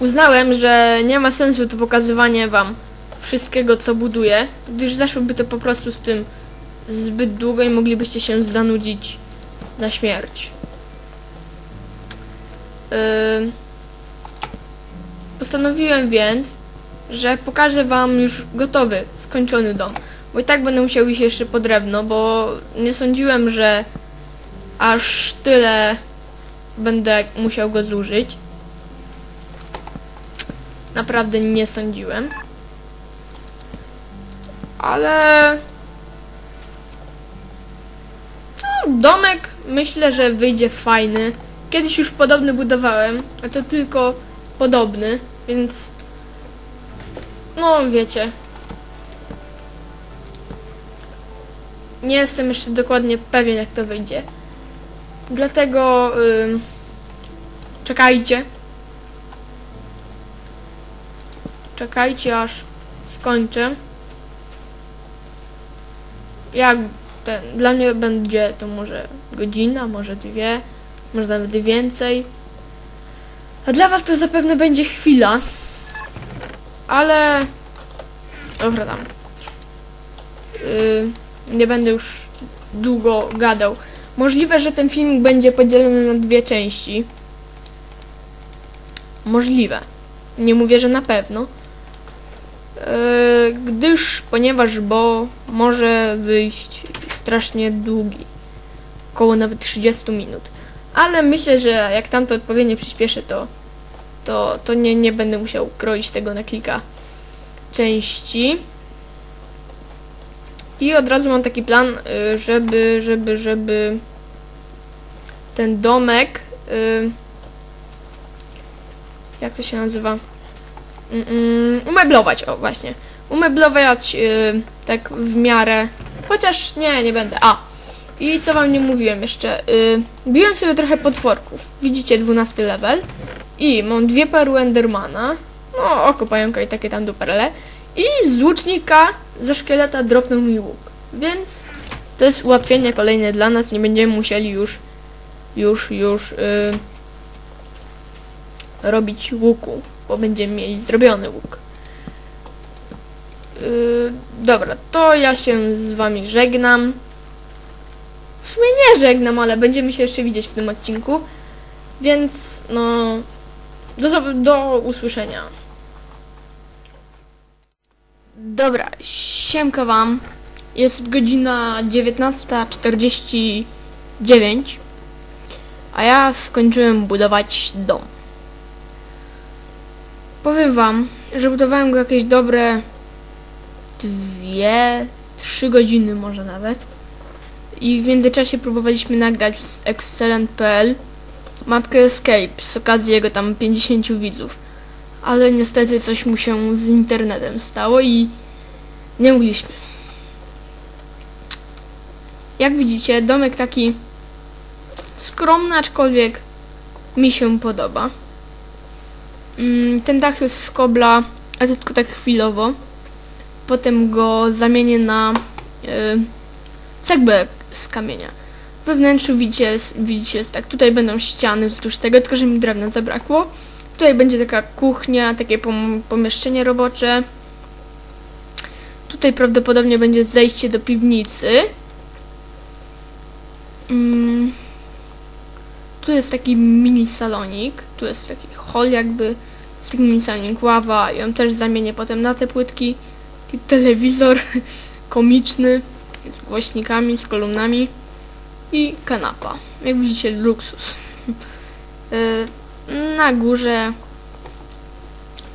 Uznałem, że nie ma sensu to pokazywanie wam wszystkiego, co buduję, gdyż zaszłoby to po prostu z tym zbyt długo i moglibyście się zanudzić na śmierć. Ym, Postanowiłem więc, że pokażę wam już gotowy, skończony dom. Bo i tak będę musiał iść jeszcze po drewno, bo nie sądziłem, że aż tyle będę musiał go zużyć. Naprawdę nie sądziłem. Ale. No, domek myślę, że wyjdzie fajny. Kiedyś już podobny budowałem, a to tylko podobny, więc. No, wiecie. Nie jestem jeszcze dokładnie pewien, jak to wyjdzie. Dlatego ym, czekajcie. Czekajcie aż skończę. Jak ten, dla mnie będzie to może godzina, może dwie, może nawet więcej. A dla was to zapewne będzie chwila. Ale dobra tam. Yy, nie będę już długo gadał. Możliwe, że ten filmik będzie podzielony na dwie części. Możliwe. Nie mówię, że na pewno. Yy, gdyż, ponieważ, bo może wyjść strasznie długi. Około nawet 30 minut. Ale myślę, że jak tamto odpowiednio przyspieszę, to, to, to nie, nie będę musiał kroić tego na kilka części. I od razu mam taki plan, y, żeby, żeby, żeby ten domek, y, jak to się nazywa? Mm, mm, umeblować, o właśnie. Umeblować y, tak w miarę, chociaż nie, nie będę. A, i co wam nie mówiłem jeszcze, y, biłem sobie trochę potworków. Widzicie 12 level i mam dwie perły Endermana, no oko pająka i takie tam duperele. I z łucznika ze szkieleta dropnął mi łuk. Więc to jest ułatwienie kolejne dla nas. Nie będziemy musieli już, już, już yy, robić łuku, bo będziemy mieli zrobiony łuk. Yy, dobra, to ja się z wami żegnam. W sumie nie żegnam, ale będziemy się jeszcze widzieć w tym odcinku. Więc no Do, do usłyszenia. Dobra, siemka wam. Jest godzina 19.49, a ja skończyłem budować dom. Powiem wam, że budowałem go jakieś dobre dwie, trzy godziny może nawet. I w międzyczasie próbowaliśmy nagrać z excellent.pl mapkę Escape z okazji jego tam 50 widzów. Ale niestety coś mu się z internetem stało i nie mogliśmy. Jak widzicie, domek taki skromny, aczkolwiek mi się podoba. Mm, Ten dach jest z kobla, ale to tylko tak chwilowo. Potem go zamienię na yy, cegłę z kamienia. We wnętrzu widzicie, widzicie tak, tutaj będą ściany wzdłuż tego, tylko że mi drewna zabrakło. Tutaj będzie taka kuchnia, takie pom- pomieszczenie robocze. Tutaj prawdopodobnie będzie zejście do piwnicy. Mm. Tu jest taki mini salonik. Tu jest taki hol jakby. Jest taki mini salonik, ława. Ją też zamienię potem na te płytki. Telewizor komiczny z głośnikami, z kolumnami i kanapa. Jak widzicie, luksus. Y, Na górze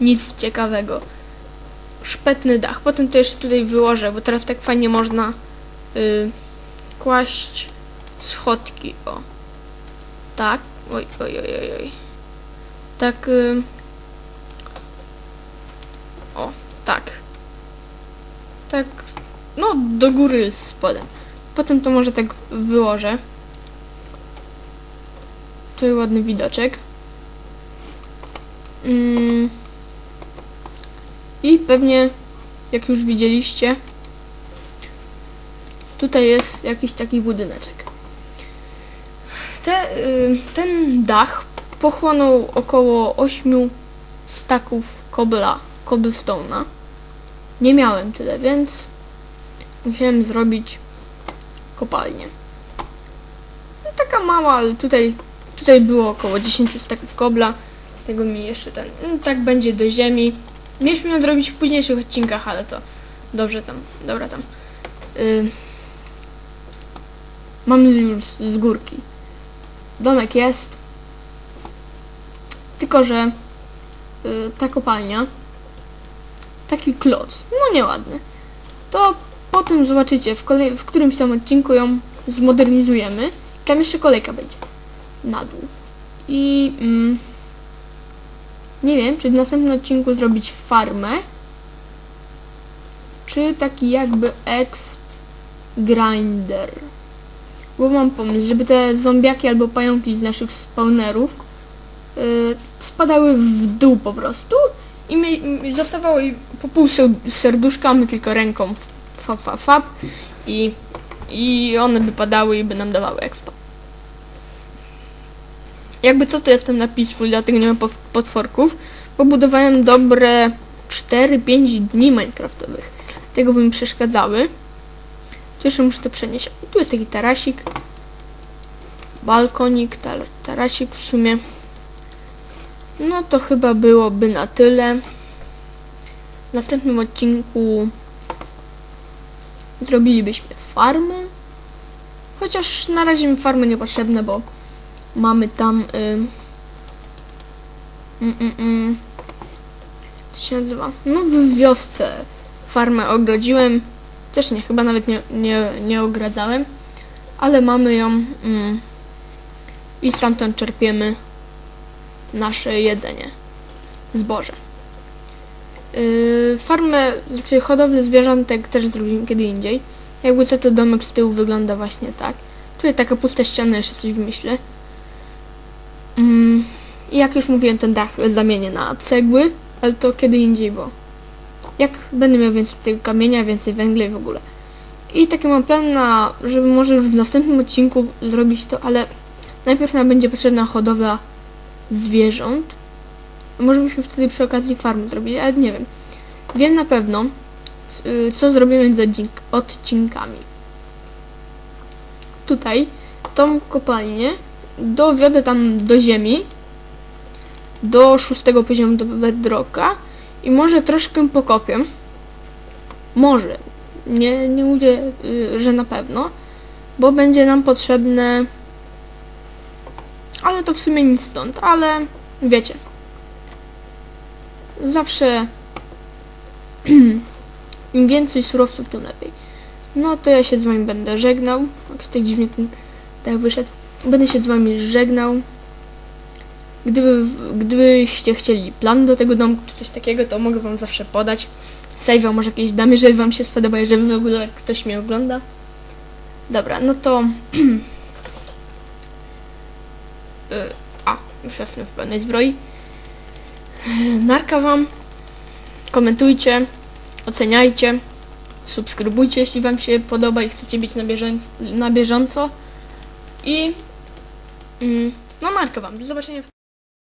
nic ciekawego. Szpetny dach. Potem to jeszcze tutaj wyłożę, bo teraz tak fajnie można y, kłaść schodki. O. Tak. Oj, oj, oj, oj. Tak. Y, o, tak. Tak. No, do góry spodem. Potem to może tak wyłożę. Tutaj ładny widoczek. Mm. I pewnie, jak już widzieliście, tutaj jest jakiś taki budyneczek. Te, y, ten dach pochłonął około 8 staków kobla, cobblestone'a. Nie miałem tyle, więc musiałem zrobić kopalnię. No, taka mała, ale tutaj, tutaj było około 10 staków kobla. Tego mi jeszcze ten. No, tak będzie do ziemi. Mieliśmy ją zrobić w późniejszych odcinkach, ale to dobrze tam. Dobra tam. Y, Mamy już z górki. Domek jest. Tylko, że y, ta kopalnia taki kloc, no nieładny. To potem zobaczycie, w, kolej, w którymś tam odcinku ją zmodernizujemy. Tam jeszcze kolejka będzie na dół. I mm, nie wiem, czy w następnym odcinku zrobić farmę, czy taki jakby exp grinder. Bo mam pomysł, żeby te zombiaki albo pająki z naszych spawnerów yy, spadały w dół po prostu i mi, mi zostawało i po pół ser- serduszka, my tylko ręką fap, fap, fap i, i one by padały i by nam dawały expa. Jakby co, to jestem na Peaceful, dlatego nie ma pow- potworków. Pobudowałem dobre 4-5 dni Minecraftowych. Tego by mi przeszkadzały. Jeszcze muszę to przenieść. Tu jest taki tarasik. Balkonik, tar tarasik w sumie. No to chyba byłoby na tyle. W następnym odcinku zrobilibyśmy farmę. Chociaż na razie mi farmy niepotrzebne, bo mamy tam. Y, mm, mm, mm, to się nazywa? No w wiosce farmę ogrodziłem. Też nie, chyba nawet nie, nie, nie ogradzałem. Ale mamy ją. Mm, I stamtąd czerpiemy nasze jedzenie. Zboże. Yy, farmę, znaczy hodowlę zwierzątek też zrobimy kiedy indziej. Jakby co to domek z tyłu wygląda właśnie tak. Tutaj taka pusta ściana, jeszcze coś wymyślę. Mm, jak już mówiłem, ten dach zamienię na cegły, ale to kiedy indziej, bo jak będę miał więcej tego kamienia, więcej węgla i w ogóle. I taki mam plan na, żeby może już w następnym odcinku zrobić to, ale najpierw nam będzie potrzebna hodowla zwierząt. Może byśmy wtedy przy okazji farmy zrobili, ale nie wiem. Wiem na pewno, y, co zrobimy z odcink- odcinkami. Tutaj tą kopalnię dowiodę tam do ziemi. do szóstego poziomu do bedrocka i może troszkę pokopię. Może. Nie, nie mówię, y, że na pewno, bo będzie nam potrzebne. Ale to w sumie nic stąd, ale wiecie. Zawsze im więcej surowców, tym lepiej. No to ja się z wami będę żegnał. Jak tak dziwnie ten tak wyszedł. Będę się z wami żegnał. Gdyby, gdybyście chcieli plan do tego domku czy coś takiego, to mogę wam zawsze podać. Save'a może jakieś dam, jeżeli wam się spodoba, jeżeli w ogóle ktoś mnie ogląda. Dobra, no to... Y, A, już jestem w pełnej zbroi. Y, Narka wam. Komentujcie, oceniajcie, subskrybujcie, jeśli wam się podoba i chcecie być na bieżąco. Na bieżąco. I... mm, No narka wam. Do zobaczenia w